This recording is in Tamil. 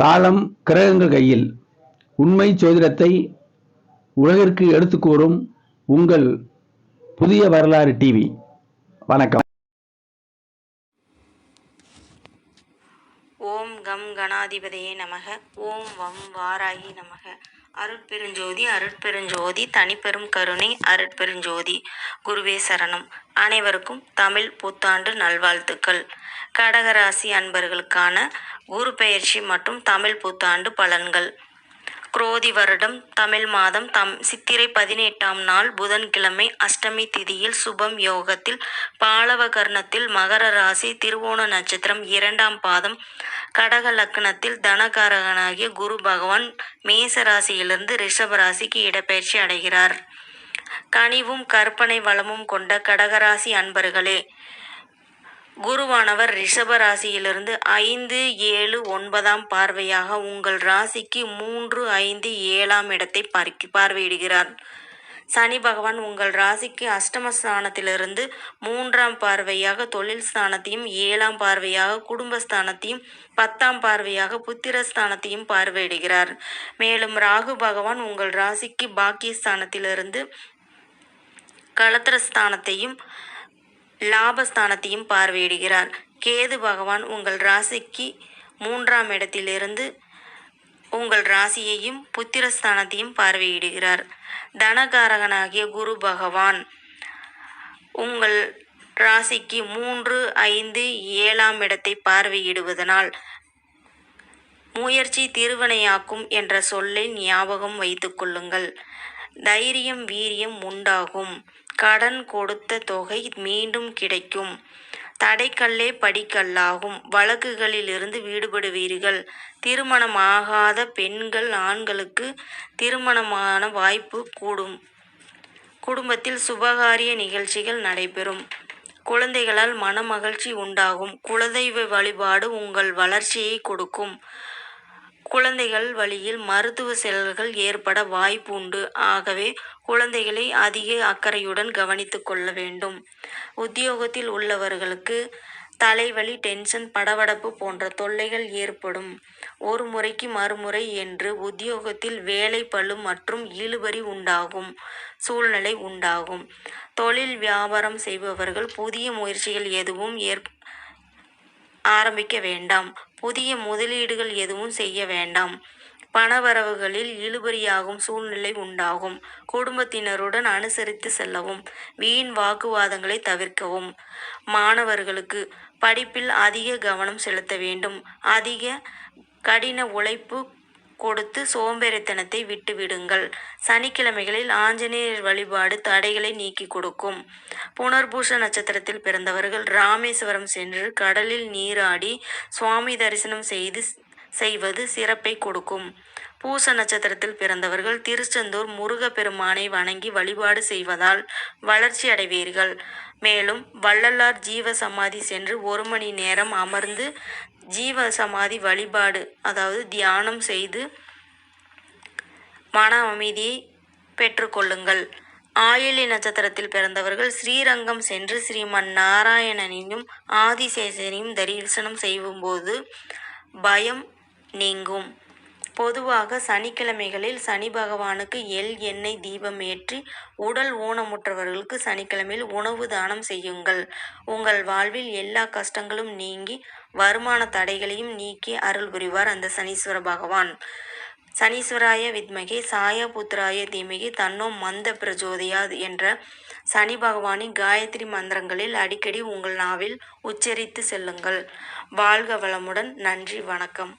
காலம் கிரகங்கள் கையில். உண்மை சோதிடத்தை உலகிற்கு எடுத்து கூறும் உங்கள் புதிய வரலாறு டிவி வணக்கம். ஓம் கம் கணாதிபதியே நமக. ஓம் வம் வாராகி நமக. அருட்பெருஞ்சோதி அருட்பெருஞ்சோதி தனிப்பெரும் கருணை அருட்பெருஞ்சோதி. குருவே சரணம். அனைவருக்கும் தமிழ் புத்தாண்டு நல்வாழ்த்துக்கள். கடகராசி அன்பர்களுக்கான குரு பெயர்ச்சி மற்றும் தமிழ் புத்தாண்டு பலன்கள். குரோதி வருடம் தமிழ் மாதம் தம் சித்திரை பதினெட்டாம் நாள் புதன்கிழமை அஷ்டமி திதியில் சுபம் யோகத்தில் பாலவகர்ணத்தில் மகர ராசி திருவோண நட்சத்திரம் இரண்டாம் பாதம் கடக லக்னத்தில் தனகாரகனாகிய குரு பகவான் மேச ராசியிலிருந்து ரிஷப ராசிக்கு இடப்பெயர்ச்சி அடைகிறார். கனிவும் கற்பனை வளமும் கொண்ட கடகராசி அன்பர்களே குருவானவர் ரிஷப ராசியிலிருந்து ஐந்து ஏழு ஒன்பதாம் பார்வையாக உங்கள் ராசிக்கு மூன்று ஐந்து ஏழாம் இடத்தை பார்க்க பார்வையிடுகிறார். சனி பகவான் உங்கள் ராசிக்கு அஷ்டமஸ்தானத்திலிருந்து மூன்றாம் பார்வையாக தொழில் ஸ்தானத்தையும் ஏழாம் பார்வையாக குடும்பஸ்தானத்தையும் பத்தாம் பார்வையாக புத்திரஸ்தானத்தையும் பார்வையிடுகிறார். மேலும் ராகு பகவான் உங்கள் ராசிக்கு பாக்கியஸ்தானத்திலிருந்து களத்திரஸ்தானத்தையும் லாபஸ்தானத்தையும் பார்வையிடுகிறார். கேது பகவான் உங்கள் ராசிக்கு மூன்றாம் இடத்திலிருந்து உங்கள் ராசியையும் புத்திரஸ்தானத்தையும் பார்வையிடுகிறார். தனகாரகனாகிய குரு பகவான் உங்கள் ராசிக்கு மூன்று ஐந்து ஏழாம் இடத்தை பார்வையிடுவதனால் முயற்சி திருவினையாக்கும் என்ற சொல்லை ஞாபகம் வைத்துக்கொள்ளுங்கள் தைரியம் வீரியம் உண்டாகும். கடன் கொடுத்த தொகை மீண்டும் கிடைக்கும். தடைக்கல்லே படிக்கல்லாகும். வழக்குகளிலிருந்து விடுபடுவீர்கள். திருமணமாகாத பெண்கள் ஆண்களுக்கு திருமணமான வாய்ப்பு கூடும். குடும்பத்தில் சுபகாரிய நிகழ்ச்சிகள் நடைபெறும். குழந்தைகளால் மனமகிழ்ச்சி உண்டாகும். குலதெய்வ வழிபாடு உங்கள் வளர்ச்சியை கொடுக்கும். குழந்தைகள் வழியில் மருத்துவ செயல்கள் ஏற்பட வாய்ப்பு உண்டு. ஆகவே குழந்தைகளை அதிக அக்கறையுடன் கவனித்துக் கொள்ள வேண்டும். உத்தியோகத்தில் உள்ளவர்களுக்கு தலைவலி டென்ஷன் படபடப்பு போன்ற தொல்லைகள் ஏற்படும். ஒரு முறைக்கு மறுமுறை என்று உத்தியோகத்தில் வேலை பளு மற்றும் இழுபறி உண்டாகும். சூழ்நிலை உண்டாகும். தொழில் வியாபாரம் செய்பவர்கள் புதிய முயற்சிகள் எதுவும் ஏற் ஆரம்பிக்க வேண்டாம். புதிய முதலீடுகள் எதுவும் செய்ய வேண்டாம். பணவரவுகளில் இழுபறியாகும் சூழ்நிலை உண்டாகும். குடும்பத்தினருடன் அனுசரித்து செல்லவும் வீண் வாக்குவாதங்களை தவிர்க்கவும். மாணவர்களுக்கு படிப்பில் அதிக கவனம் செலுத்த வேண்டும். அதிக கடின உழைப்பு கொடுத்து சோம்பேறித்தனத்தை விட்டுவிடுங்கள். சனிக்கிழமைகளில் ஆஞ்சநேயர் வழிபாடு தடைகளை நீக்கி கொடுக்கும். புனர்பூஷ நட்சத்திரத்தில் பிறந்தவர்கள் ராமேஸ்வரம் சென்று கடலில் நீராடி சுவாமி தரிசனம் செய்து செய்வது சிறப்பை கொடுக்கும். பூச நட்சத்திரத்தில் பிறந்தவர்கள் திருச்செந்தூர் முருகப்பெருமானை வணங்கி வழிபாடு செய்வதால் வளர்ச்சி அடைவீர்கள். மேலும் வள்ளலார் ஜீவ சமாதி சென்று ஒரு மணி நேரம் அமர்ந்து ஜீவ சமாதி வழிபாடு அதாவது தியானம் செய்து மன அமைதியை பெற்றுக்கொள்ளுங்கள் ஆயிலி நட்சத்திரத்தில் பிறந்தவர்கள் ஸ்ரீரங்கம் சென்று ஸ்ரீமன் நாராயணனையும் ஆதிசேஷனையும் தரிசனம் செய்யும்போது பயம் நீங்கும். பொதுவாக சனிக்கிழமைகளில் சனி பகவானுக்கு எள் எண்ணெய் தீபம் ஏற்றி உடல் ஊனமுற்றவர்களுக்கு சனிக்கிழமையில் உணவு தானம் செய்யுங்கள். உங்கள் வாழ்வில் எல்லா கஷ்டங்களும் நீங்கி வருமான தடைகளையும் நீக்கி அருள் புரிவார் அந்த சனீஸ்வர பகவான். சனீஸ்வராய வித்மகே சாயபுத்ராய தீமகி தன்னோ மந்த பிரஜோதியா என்ற சனி பகவானின் காயத்ரி மந்திரங்களில் அடிக்கடி உங்கள் நாவில் உச்சரித்து செல்லுங்கள். வாழ்க வளமுடன். நன்றி வணக்கம்.